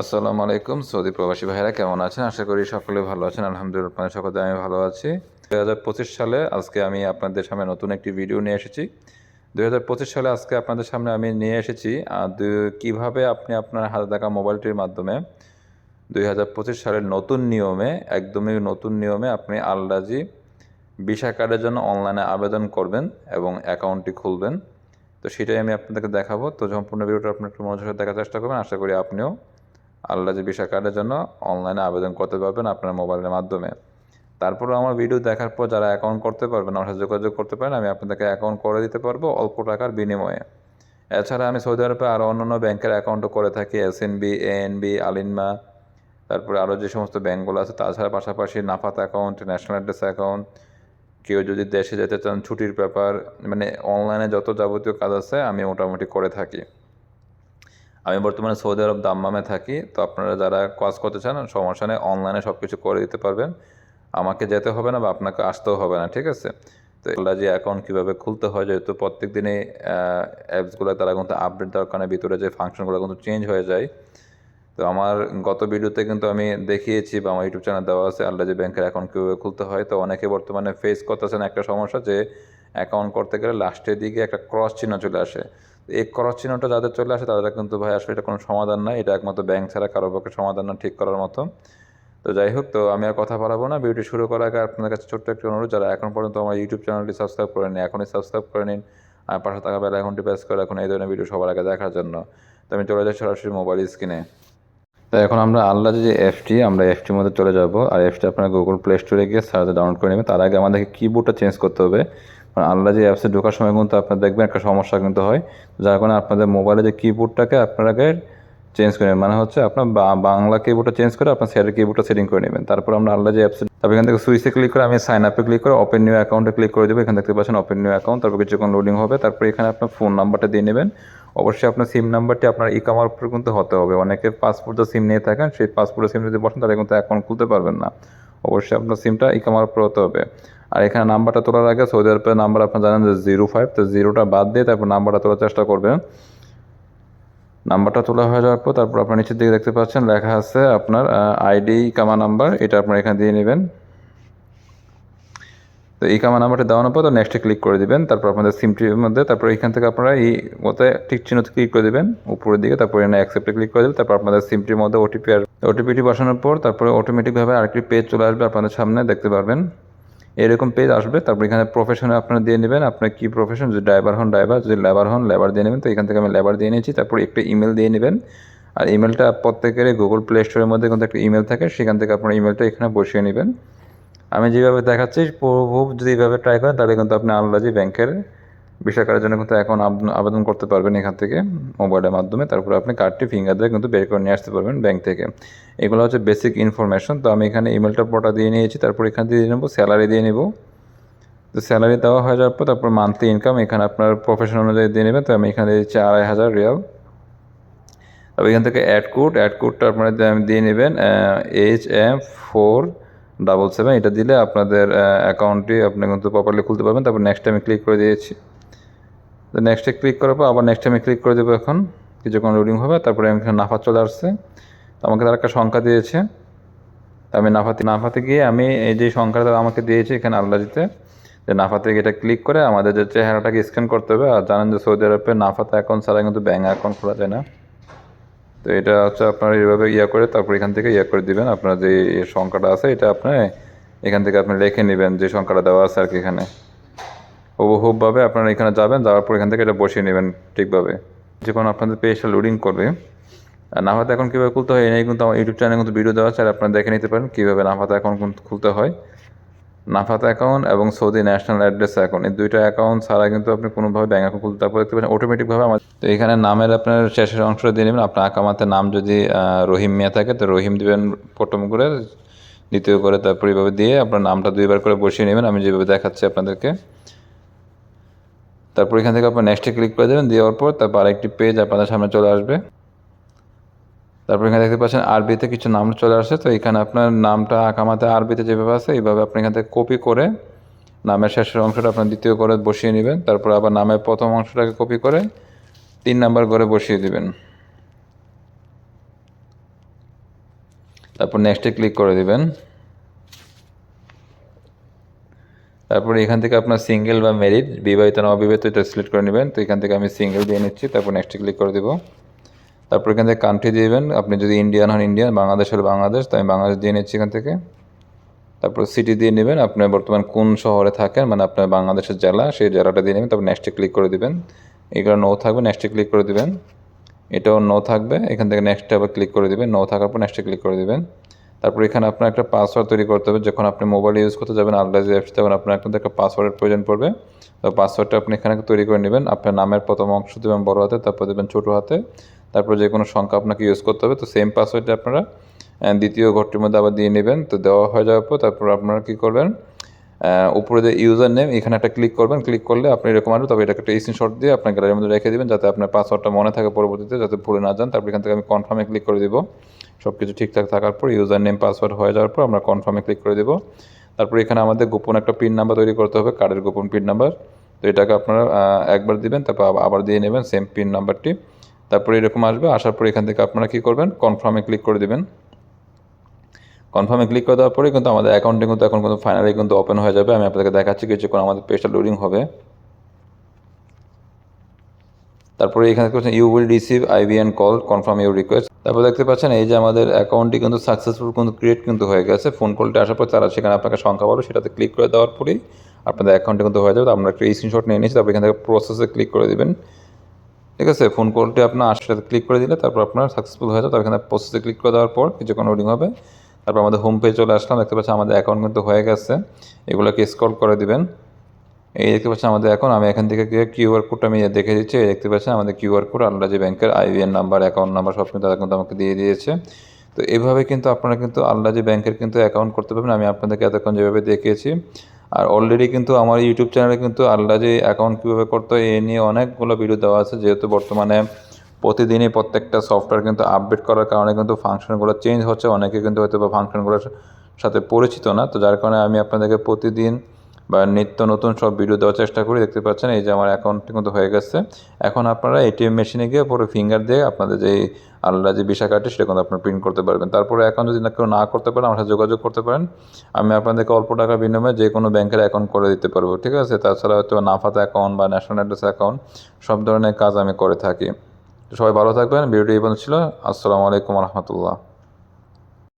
আসসালামু আলাইকুম, সৌদি প্রবাসী ভাইরা কেমন আছেন? আশা করি সকলে ভালো আছেন। আলহামদুলিল্লাহ, আপনাদের সকলে আমি ভালো আছি। দু হাজার পঁচিশ সালে আজকে আমি আপনাদের সামনে নতুন একটি ভিডিও নিয়ে এসেছি। দু হাজার পঁচিশ সালে আজকে আপনাদের সামনে আমি নিয়ে এসেছি কীভাবে আপনি আপনার হাতে থাকা মোবাইলটির মাধ্যমে দুই হাজার পঁচিশ সালের নতুন নিয়মে, একদমই নতুন নিয়মে আপনি আলরাজি ভিসা কার্ডের জন্য অনলাইনে আবেদন করবেন এবং অ্যাকাউন্টটি খুলবেন। তো সেটাই আমি আপনাদেরকে দেখাবো। তো সম্পূর্ণ ভিডিওটা আপনি একটু মনোযোগ দেখার চেষ্টা করবেন। আশা করি আপনিও আল্লাহ যে ভিসা কার্ডের জন্য অনলাইনে আবেদন করতে পারবেন আপনার মোবাইলের মাধ্যমে। তারপরে আমার ভিডিও দেখার পর যারা অ্যাকাউন্ট করতে পারবেন, আমার সাথে যোগাযোগ করতে পারেন, আমি আপনাদেরকে অ্যাকাউন্ট করে দিতে পারব অল্প টাকার বিনিময়ে। এছাড়া আমি সৌদি আরবে আরও অন্যান্য ব্যাংকের অ্যাকাউন্টও করে থাকি S N B A N B Alinma তারপরে আরও যে সমস্ত ব্যাংকগুলো আছে, তাছাড়া পাশাপাশি Nafath account national address account কেউ যদি দেশে যেতে চান, ছুটির ব্যাপার মানে অনলাইনে যত যাবতীয় কাজ আছে, আমি মোটামুটি করে থাকি। আমি বর্তমানে সৌদি আরব দাম্মামে থাকি, তো আপনারা যারা কাজ করতে চান, সমস্যা নেই অনলাইনে সব কিছু করে দিতে পারবেন। আমাকে যেতে হবে না বা আপনাকে আসতেও হবে না, ঠিক আছে? তো এগুলা যে অ্যাকাউন্ট কীভাবে খুলতে হয়, যেহেতু প্রত্যেক দিনে অ্যাপসগুলো তারা কিন্তু আপডেট দেওয়ার কারণে ভিতরে যে ফাংশনগুলো কিন্তু চেঞ্জ হয়ে যায়। তো আমার গত ভিডিওতে কিন্তু আমি দেখিয়েছি বা আমার ইউটিউব চ্যানেল দেওয়া আছে, আল্লাহ যে ব্যাংকের অ্যাকাউন্ট কীভাবে খুলতে হয়। তো অনেকে বর্তমানে ফেস করতেছেন একটা সমস্যা যে অ্যাকাউন্ট করতে গেলে লাস্টের দিকে একটা ক্রস চিহ্ন চলে আসে। এই ক্রস চিহ্নটা যাদের চলে আসে, তাদের কিন্তু ভাই আসলে এটা কোনো সমাধান নাই। এটা একমাত্র ব্যাংক ছাড়া কারও পক্ষে সমাধান না ঠিক করার মতো। তো যাই হোক, তো আমি আর কথা বাড়াবো না। ভিডিওটি শুরু করার আগে আপনাদের কাছে ছোট্ট একটি অনুরোধ, যারা এখন পর্যন্ত আমার ইউটিউব চ্যানেলটি সাবস্ক্রাইব করে নিন এখনই সাবস্ক্রাইব করে নিন। আর পাশে থাকা বেলা এখনটি প্রেস করে এখন এই ধরনের ভিডিও সবার আগে দেখার জন্য। তো আমি চলে যাই সরাসরি মোবাইল স্ক্রিনে তো এখন আমরা আল্লাহ যে অ্যাপটি আমরা অ্যাপটির মধ্যে চলে যাব। আর অ্যাপটি আপনার গুগল প্লে স্টোরে গিয়ে সার্চে ডাউনলোড করে নেবেন। তার আগে আমাদেরকে কিবোর্ডটা চেঞ্জ করতে হবে। কারণ আল্লাহ যে অ্যাপসে ঢোকার সময় কিন্তু আপনার দেখবেন একটা সমস্যা কিন্তু হয়। যার কারণে আপনাদের মোবাইলে যে কিবোর্ডটাকে আপনাকে চেঞ্জ করে নেবেন। মানে হচ্ছে আপনার বাংলা কিবোর্ডটা চেঞ্জ করে আপনার সেটের কিবোর্ডটা সেটিং করে নেবেন। তারপর আমরা আল্লাহ যে অ্যাপসে, তারপর এখান থেকে সুইচে ক্লিক করে আমি সাইন আপে ক্লিক করে ওপেন নিউ অ্যাকাউন্টে ক্লিক করে দেবো। এখানে দেখতে পাচ্ছেন ওপেন নিউ অ্যাকাউন্ট তারপর কিছুক্ষণ লোডিং হবে। তারপর এখানে আপনার ফোন নাম্বারটা দিয়ে নেবেন। অবশ্যই আপনার সিম নাম্বারটি আপনার ই কামার কিন্তু হতে হবে। অনেকে পাসপোর্ট সিম নিয়ে থাকেন, সেই পাসপোর্টের সিম যদি বসেন তাহলে কিন্তু অ্যাকাউন্ট খুলতে পারবেন না। অবশ্যই আপনার সিমটা ই কামার উপরে হতে হবে। আর এখানে নাম্বারটা তোলার আগে সৌদি আরবের নাম্বার আপনার জানেন যে জিরো ফাইভ তো জিরোটা বাদ দিয়ে তারপর নাম্বারটা তোলার চেষ্টা করবেন। নাম্বারটা তোলা হয়ে যাওয়ার পর তারপর আপনার নিচের দিকে দেখতে পাচ্ছেন, লেখা আছে আপনার আইডি কামা নাম্বার এটা আপনার এখানে দিয়ে নেবেন। তো এই কামা নাম্বারটা দেওয়ানোর পর তো নেক্সটে ক্লিক করে দিবেন। তারপর আপনাদের সিমটির মধ্যে, তারপর এখান থেকে আপনারা এই ওতে ঠিক চিহ্নতে ক্লিক করে দিবেন। উপরের দিকে তারপর এখানে অ্যাকসেপ্টে ক্লিক করে দেবেন। তারপর আপনাদের সিমটির মধ্যে ওটিপি আর ওটিপিটি বসানোর পর তারপরে অটোমেটিকভাবে আরেকটি পেজ চলে আসবে আপনাদের সামনে, দেখতে পারবেন। এরকম পেজ আসবে, তারপর এখানে প্রফেশনে আপনারা দিয়ে নেবেন। আপনার কি প্রফেশন যদি ড্রাইভার হন ড্রাইভার যদি লেবার হন লেবার দিয়ে নেবেন। তো এখান থেকে আমি লেবার দিয়ে নিয়েছি, তারপর একটা ইমেল দিয়ে নেবেন। আর ইমেলটা প্রত্যেকের গুগল প্লে স্টোরের মধ্যে কিন্তু একটা ইমেল থাকে, সেখান থেকে আপনার ইমেলটা এখানে বসিয়ে নেবেন। আমি যেভাবে দেখাচ্ছি খুব যদি এইভাবে ট্রাই করেন, তাহলে কিন্তু আপনি আলরাজি ব্যাংকের বিষয় করার জন্য কিন্তু এখন আবেদন করতে পারবেন এখান থেকে মোবাইলের মাধ্যমে। তারপরে আপনি কার্ডটি ফিঙ্গার দিয়ে কিন্তু বের করে নিয়ে আসতে পারবেন ব্যাংক থেকে। এগুলো হচ্ছে বেসিক ইনফরমেশন তো আমি এখানে ইমেলটা পটা দিয়ে নিয়েছি, তারপর এখান দিয়ে নেব স্যালারি দিয়ে নেব। তো স্যালারি দেওয়া হয়ে যাওয়ার পর তারপর মান্থলি ইনকাম এখানে আপনার প্রফেশন অনুযায়ী দিয়ে নেবেন। তো আমি এখানে দিচ্ছি আড়াই হাজার রিয়াল। তবে এখান থেকে অ্যাড কোড অ্যাড কোডটা আপনারা দিয়ে- দিয়ে নেবেন H M four double seven এটা দিলে আপনাদের অ্যাকাউন্টটি আপনি কিন্তু প্রপারলি খুলতে পারবেন। তারপর নেক্সট আমি ক্লিক করে দিয়েছি। তো নেক্সটে ক্লিক করার পর আবার নেক্সট আমি ক্লিক করে দেবো এখন। কিছুক্ষণ লোডিং হবে, তারপরে এখানে নাফা চলে আসছে। তো আমাকে তারা একটা সংখ্যা দিয়েছে। আমি নাফাতে নাফাতে গিয়ে আমি এই যে সংখ্যাটা তারা আমাকে দিয়েছে এখানে আল্লাজিতে যে নাফাতে গিয়ে এটা ক্লিক করে আমাদের যে চেহারাটাকে স্ক্যান করতে হবে। আর জানেন যে সৌদি আরবে নাফাতে অ্যাকাউন্ট ছাড়া কিন্তু ব্যাঙ্ক অ্যাকাউন্ট খোলা যায় না। তো এটা হচ্ছে আপনার এইভাবে ইয়ে করে তারপর এখান থেকে ইয়ে করে দিবেন। আপনার যে সংখ্যাটা আছে, এটা আপনি এখান থেকে আপনি লিখে নেবেন যে সংখ্যাটা দেওয়া আছে আর কি এখানে। হুবহুবভাবে আপনারা এখানে যাবেন, যাওয়ার পর এখান থেকে এটা বসিয়ে নেবেন ঠিকভাবে। যখন আপনাদের পেজটা লোডিং করবে। নাফাতে এখন কীভাবে খুলতে হয়, এই কিন্তু আমার ইউটিউব চ্যানেলে কিন্তু ভিডিও দেওয়া আছে, আর আপনারা দেখে নিতে পারেন কীভাবে নাফাতে এখন খুলতে হয়। নাফাতে অ্যাকাউন্ট এবং সৌদি ন্যাশনাল অ্যাড্রেস অ্যাকাউন্ট এই দুইটা অ্যাকাউন্ট ছাড়া কিন্তু আপনি কোনোভাবে ব্যাঙ্ক অ্যাকাউন্ট খুলতে তারপর দেখতে পাচ্ছেন অটোমেটিকভাবে আমার তো এখানে নামের আপনার শেষের অংশটা দিয়ে নেবেন। আপনার আকামাতে নাম যদি রহিম মিয়া থাকে, তো রহিম দিবেন প্রথম করে। দ্বিতীয় করে তারপর এইভাবে দিয়ে আপনার নামটা দুইবার করে বসিয়ে নেবেন। আমি যেভাবে দেখাচ্ছি আপনাদেরকে। তারপর এখান থেকে আপনার নেক্সটে ক্লিক করে দেবেন। দেওয়ার পর তারপর আরেকটি পেজ আপনাদের সামনে চলে আসবে। তারপর এখানে দেখতে পাচ্ছেন আরবিতে কিছু নাম চলে আসছে। তো এখানে আপনার নামটা, আকামাতে আরবিতে যেভাবে আছে, এইভাবে আপনি এখান থেকে কপি করে নামের শেষের অংশটা আপনার দ্বিতীয় করে বসিয়ে নেবেন। তারপর আবার নামের প্রথম অংশটাকে কপি করে তিন নাম্বার করে বসিয়ে দিবেন। তারপর নেক্সটে ক্লিক করে দিবেন। তারপরে এখান থেকে আপনার সিঙ্গেল বা মেরিট বিবাহিত না অবিবাহিত এটা সিলেক্ট করে নেবেন। তো এখান থেকে আমি সিঙ্গেল দিয়ে নিচ্ছি, তারপর নেক্সটে ক্লিক করে দেবো। তারপর এখান থেকে কান্ট্রি দিবেন আপনি যদি ইন্ডিয়ান হন ইন্ডিয়ান বাংলাদেশ হলে বাংলাদেশ তো আমি বাংলাদেশ দিয়ে নিচ্ছি এখান থেকে। তারপর সিটি দিয়ে নেবেন, আপনি বর্তমান কোন শহরে থাকেন মানে আপনার বাংলাদেশের জেলা, সেই জেলাটা দিয়ে নেবেন, তারপর নেক্সটে ক্লিক করে দিবেন। এগুলো নো থাকবে নেক্সটে ক্লিক করে দিবেন। এটাও নো থাকবে, এখান থেকে নেক্সটে আবার ক্লিক করে দিবেন নো থাকার পর নেক্সটে ক্লিক করে দিবেন। তারপর এখানে আপনার একটা পাসওয়ার্ড তৈরি করতে হবে, যখন আপনি মোবাইল ইউজ করতে যাবেন আলাদা অ্যাপস তখন আপনার কিন্তু একটা পাসওয়ার্ডের প্রয়োজন পড়বে। তো পাসওয়ার্ডটা আপনি এখানে তৈরি করে নেবেন, আপনার নামের প্রথম অংশ দেবেন বড় হাতে, তারপর দেবেন ছোটো হাতে। তারপর যে কোনো সংখ্যা আপনাকে ইউজ করতে হবে, তো সেম পাসওয়ার্ডটা আপনারা দ্বিতীয় ঘরটির মধ্যে আবার দিয়ে নেবেন। তো দেওয়া হয়ে যাওয়ার পর তারপর আপনারা কী করবেন উপরে যে ইউজার নেম এখানে একটা ক্লিক করবেন। ক্লিক করলে আপনি এরকম আসবে তবে এটাকে একটা স্ক্রিনশট দিয়ে আপনার গ্যালারির মধ্যে রেখে দেবেন, যাতে আপনার পাসওয়ার্ডটা মনে থাকে পরবর্তীতে, যাতে ভুলে না যান। তারপর এখান থেকে আমি কনফার্মে ক্লিক করে দিব। সব কিছু ঠিকঠাক থাকার পর ইউজার নেম পাসওয়ার্ড হয়ে যাওয়ার পর আমরা কনফার্মে ক্লিক করে দিব। তারপর এখানে আমাদের গোপন একটা পিন নাম্বার তৈরি করতে হবে কার্ডের গোপন পিন নাম্বার তো এটাকে আপনারা একবার দিবেন, তারপর আবার দিয়ে নেবেন সেম পিন নাম্বারটি তারপরে এরকম আসবে, আসার পরে এখান থেকে আপনারা কী করবেন? কনফার্মে ক্লিক করে দেবেন। কনফার্মে ক্লিক করে দেওয়ার পরে কিন্তু আমাদের অ্যাকাউন্টে কিন্তু এখন কিন্তু ফাইনালি কিন্তু ওপেন হয়ে যাবে। আমি আপনাদেরকে দেখাচ্ছি কিছুক্ষণ আমাদের পেজটা লোডিং হবে। তারপরে এখানে পাচ্ছেন you will receive IBN call confirm your request তারপর দেখতে পাচ্ছেন, এই যে আমাদের অ্যাকাউন্টটি কিন্তু সাকসেসফুল কিন্তু ক্রিয়েট কিন্তু হয়ে গেছে। ফোন কলটা আসার পর তারা সেখানে আপনাকে সংখ্যা বলো, সেটাতে ক্লিক করে দেওয়ার পরেই আপনাদের অ্যাকাউন্টে কিন্তু হয়ে যাবে। আমরা একটা স্ক্রিনশট নিয়ে নিয়েছি তারপর এখান থেকে প্রসেসে ক্লিক করে দিবেন। ঠিক আছে ফোন কলটি আপনার আশটাতে ক্লিক করে দিলে তারপর আপনার সাকসেসফুল হয়ে যাবে। তারপর এখানে প্রসেসে ক্লিক করে দেওয়ার পর কিছুক্ষণ লোডিং হবে। তারপর আমাদের হোম পেজ চলে আসলাম, দেখতে পাচ্ছেন আমাদের অ্যাকাউন্ট কিন্তু হয়ে গেছে। এগুলোকে স্ক্রল করে দিবেন। এই দেখতে পাচ্ছেন আমাদের এখন আমি এখান থেকে গিয়ে কিউআর কোডটা আমি দেখে দিচ্ছি। এই দেখতে পাচ্ছেন আমাদের কিউআর কোড আল্লাহ ব্যাংকের আইবিএন নাম্বার অ্যাকাউন্ট নাম্বার সব কিন্তু কিন্তু আমাকে দিয়ে দিয়েছে। তো এভাবে কিন্তু আপনারা কিন্তু আল্লাহ ব্যাংকের কিন্তু অ্যাকাউন্ট করতে পারবেন, আমি আপনাদেরকে এতক্ষণ যেভাবে দেখিয়েছি। আর অলরেডি কিন্তু আমার ইউটিউব চ্যানেলে কিন্তু আল্লাহ যে অ্যাকাউন্ট কীভাবে করতে হয়, এ নিয়ে অনেকগুলো ভিডিও দেওয়া আছে। যেহেতু বর্তমানে প্রতিদিনই প্রত্যেকটা সফটওয়্যার কিন্তু আপডেট করার কারণে কিন্তু ফাংশনগুলো চেঞ্জ হচ্ছে। অনেকে কিন্তু হয়তো বা ফাংশনগুলোর সাথে পরিচিত না। তো যার কারণে আমি আপনাদেরকে প্রতিদিন বা নিত্য নতুন সব ভিডিও দেওয়ার চেষ্টা করি। দেখতে পাচ্ছেন, এই যে আমার অ্যাকাউন্টটি কিন্তু হয়ে গেছে। এখন আপনারা এটিএম মেশিনে গিয়ে পুরো ফিঙ্গার দিয়ে আপনাদের যে আল্লাহ যে ভিসা কার্ডটি সেটা কিন্তু আপনারা প্রিন্ট করতে পারবেন। তারপরে এখন যদি না কেউ না করতে পারেন, আমার সাথে যোগাযোগ করতে পারেন। আমি আপনাদেরকে অল্প টাকার বিনিময়ে যে কোনো ব্যাংকের অ্যাকাউন্ট করে দিতে পারব, ঠিক আছে? তাছাড়া হয়তো নাফাত অ্যাকাউন্ট বা ন্যাশনাল অ্যাড্রেস অ্যাকাউন্ট সব ধরনের কাজ আমি করে থাকি। সবাই ভালো থাকবেন। ভিডিওটি এই পর্যন্ত ছিল। আসসালামু আলাইকুম রহমতুল্লাহ।